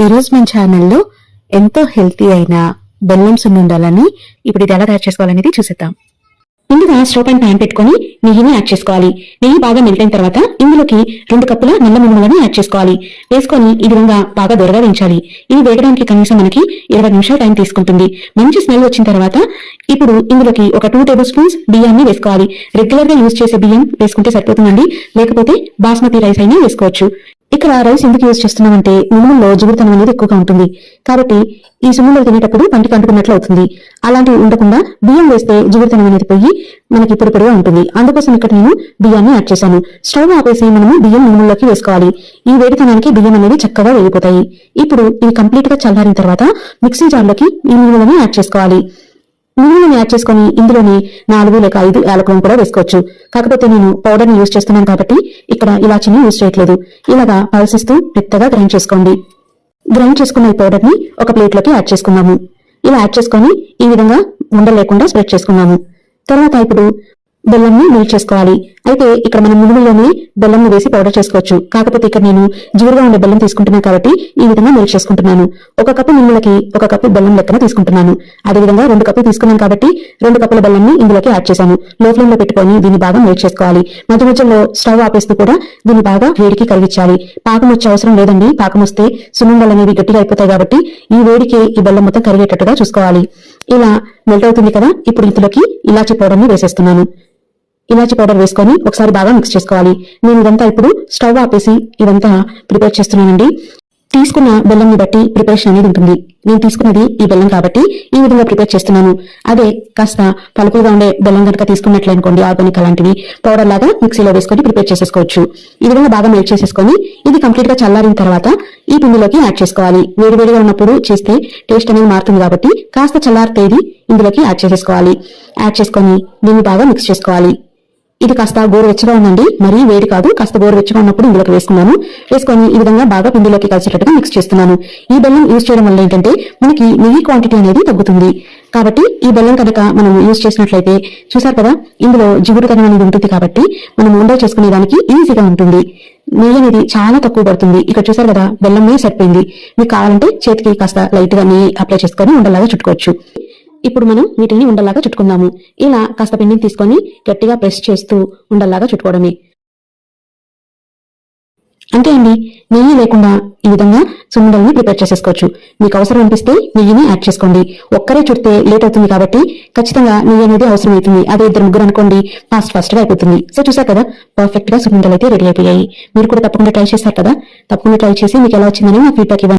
ఈ మన ఛానల్లో ఎంతో హెల్తీ అయిన బెల్లం సున్నుండాలని ఇప్పుడు ఇది ఎలా తయారు చేసుకోవాలనేది చూసేద్దాం. ముందుగా స్టవ్ పైన ప్యాన్ పెట్టుకొని నెయ్యిని యాడ్ చేసుకోవాలి. నెయ్యి బాగా మెల్టైన తర్వాత ఇందులోకి రెండు కప్పుల నల్ల మినుములను యాడ్ చేసుకోవాలి. వేసుకొని ఈ విధంగా బాగా దొరగా వేయించాలి. ఇది వేగడానికి కనీసం మనకి ఇరవై నిమిషాల టైం తీసుకుంటుంది. మంచి స్మెల్ వచ్చిన తర్వాత ఇప్పుడు ఇందులోకి ఒక టూ టేబుల్ స్పూన్స్ బియ్యాన్ని వేసుకోవాలి. రెగ్యులర్గా యూజ్ చేసే బియ్యం వేసుకుంటే సరిపోతుందండి. లేకపోతే బాస్మతి రైస్ అయినా వేసుకోవచ్చు. ఇక్కడ రైస్ ఎందుకు యూజ్ చేస్తున్నామంటే మినుముల్లో జిగురుతనం అనేది ఎక్కువగా ఉంటుంది. కాబట్టి ఈ సున్నుండలు తినేటప్పుడు పంటికి అంటుకున్నట్లు అవుతుంది. అలాంటివి ఉండకుండా బియ్యం వేస్తే జిగురుతనం అనేది పోయి మనకి ఇప్పుడు పొడిగా ఉంటుంది. అందుకోసం ఇక్కడ నేను బియ్యాన్ని యాడ్ చేశాను. స్టవ్ ఆపేసి మనము బియ్యం మినుముల్లోకి వేసుకోవాలి. ఈ వేడితనానికి బియ్యం అనేది చక్కగా వేగిపోతాయి ఇప్పుడు ఇవి కంప్లీట్గా చల్లారిన తర్వాత మిక్సీ జార్లోకి ఈ మినుములను యాడ్ చేసుకోవాలి. నూనెను యాడ్ చేసుకొని ఇందులోని నాలుగు లేక ఐదు యాలకులను కూడా వేసుకోవచ్చు. కాకపోతే నేను పౌడర్ని యూజ్ చేస్తున్నాను కాబట్టి ఇక్కడ ఇలాచిని యూజ్ చేయట్లేదు. ఇలాగా పల్సిస్తూ మెత్తగా గ్రైండ్ చేసుకోండి. గ్రైండ్ చేసుకున్న ఈ పౌడర్ని ఒక ప్లేట్లోకి యాడ్ చేసుకున్నాము ఇలా యాడ్ చేసుకొని ఈ విధంగా ఉండ లేకుండా స్ప్రెడ్ చేసుకున్నాము తర్వాత ఇప్పుడు బెల్లంని మిల్ చేసుకోవాలి. అయితే ఇక్కడ మనం మినుములోనే బెల్లం వేసి పౌడర్ చేసుకోవచ్చు. కాకపోతే ఇక్కడ నేను జీవుగా ఉండే బెల్లం తీసుకుంటున్నాను కాబట్టి ఈ విధంగా మిల్క్ చేసుకుంటున్నాను. ఒక కప్పు మినుములకి ఒక కప్పు బెల్లం లెక్కన తీసుకుంటున్నాను. అదే విధంగా రెండు కప్పులు తీసుకున్నాను కాబట్టి రెండు కప్పుల బెల్లంని ఇందులోకి యాడ్ చేశాను. లో ఫ్లేమ్లో పెట్టుకొని దీన్ని బాగా మిల్క్ చేసుకోవాలి. మధ్య మధ్యలో స్టవ్ ఆపేస్తూ కూడా దీన్ని బాగా వేడికి కరిగించాలి. పాకం వచ్చే అవసరం లేదండి. పాకం వస్తే సున్నుండలు అనేవి గట్టిగా అయిపోతాయి కాబట్టి ఈ వేడికి ఈ బెల్లం మొత్తం కరిగేటట్టుగా చూసుకోవాలి. ఇలా మెల్ట్ అవుతుంది కదా? ఇప్పుడు ఇందులోకి ఇలాచి పౌడర్ని వేసేస్తున్నాను. ఇలాచి పౌడర్ వేసుకొని ఒకసారి బాగా మిక్స్ చేసుకోవాలి. నేను ఇదంతా ఇప్పుడు స్టవ్ ఆపేసి ఇదంతా ప్రిపేర్ చేస్తున్నానండి. తీసుకున్న బెల్లంని బట్టి ప్రిపరేషన్ అనేది ఉంటుంది. నేను తీసుకున్నది ఈ బెల్లం కాబట్టి ఈ విధంగా ప్రిపేర్ చేస్తున్నాను. అదే కాస్త పలుకుగా ఉండే బెల్లం కనుక తీసుకున్నట్లే అనుకోండి ఆర్గానిక్ అలాంటివి పౌడర్ లాగా మిక్సీలో వేసుకొని ప్రిపేర్ చేసేసుకోవచ్చు. ఈ విధంగా బాగా మెల్ట్ చేసేసుకొని ఇది కంప్లీట్గా చల్లారిన తర్వాత ఈ పిండిలోకి యాడ్ చేసుకోవాలి. వేడివేడిగా ఉన్నప్పుడు చేస్తే టేస్ట్ అనేది మారుతుంది కాబట్టి కాస్త చల్లారితే ఇది ఇందులోకి యాడ్ చేసేసుకోవాలి. యాడ్ చేసుకొని దీన్ని బాగా మిక్స్ చేసుకోవాలి. ఇది కాస్త గోరువెచ్చగా ఉందండి. మరీ వేడి కాదు కాస్త గోరువెచ్చగా ఉన్నప్పుడు ఇందులోకి వేసుకున్నాను. వేసుకొని ఈ విధంగా బాగా పిండిలోకి కలిసేటట్టుగా మిక్స్ చేస్తున్నాను. ఈ బెల్లం యూజ్ చేయడం వల్ల ఏంటంటే మనకి నెయ్యి క్వాంటిటీ అనేది తగ్గుతుంది. కాబట్టి ఈ బెల్లం కనుక మనం యూజ్ చేసినట్లయితే చూసారు కదా ఇందులో జిగురుతనం అనేది ఉంటుంది కాబట్టి మనం ఉండలు చేసుకునే దానికి ఈజీగా ఉంటుంది. నెయ్యి అనేది చాలా తక్కువ పడుతుంది. ఇక్కడ చూసారు కదా బెల్లం నెయ్యి సరిపోయింది. మీకు కావాలంటే చేతికి కాస్త లైట్గా నెయ్యి అప్లై చేసుకొని ఉండలాగా చుట్టుకోవచ్చు. ఇప్పుడు మనం వీటిని ఉండల్లాగా చుట్టుకుందాము. ఇలా కాస్త పిండిని తీసుకొని గట్టిగా ప్రెస్ చేస్తూ ఉండల్లాగా చుట్టుకోవడమే. అంతే అండి. నెయ్యి లేకుండా ఈ విధంగా సున్నుండల్ని ప్రిపేర్ చేసేసుకోవచ్చు. మీకు అవసరం అనిపిస్తే నెయ్యిని యాడ్ చేసుకోండి. ఒక్కరే చుడితే లేట్ అవుతుంది కాబట్టి ఖచ్చితంగా నెయ్యి అనేది అవసరం అవుతుంది. అదే ఇద్దరు ముగ్గురు అనుకోండి ఫాస్ట్ ఫాస్ట్గా అయిపోతుంది. సో చూసారు కదా పర్ఫెక్ట్గా సున్నుండలు అయితే రెడీ అయిపోయాయి. మీరు కూడా తప్పకుండా ట్రై చేశారు కదా? తప్పకుండా ట్రై చేసి మీకు ఎలా వచ్చిందని నా ఫీడ్బ్యాక్ ఇవ్వండి.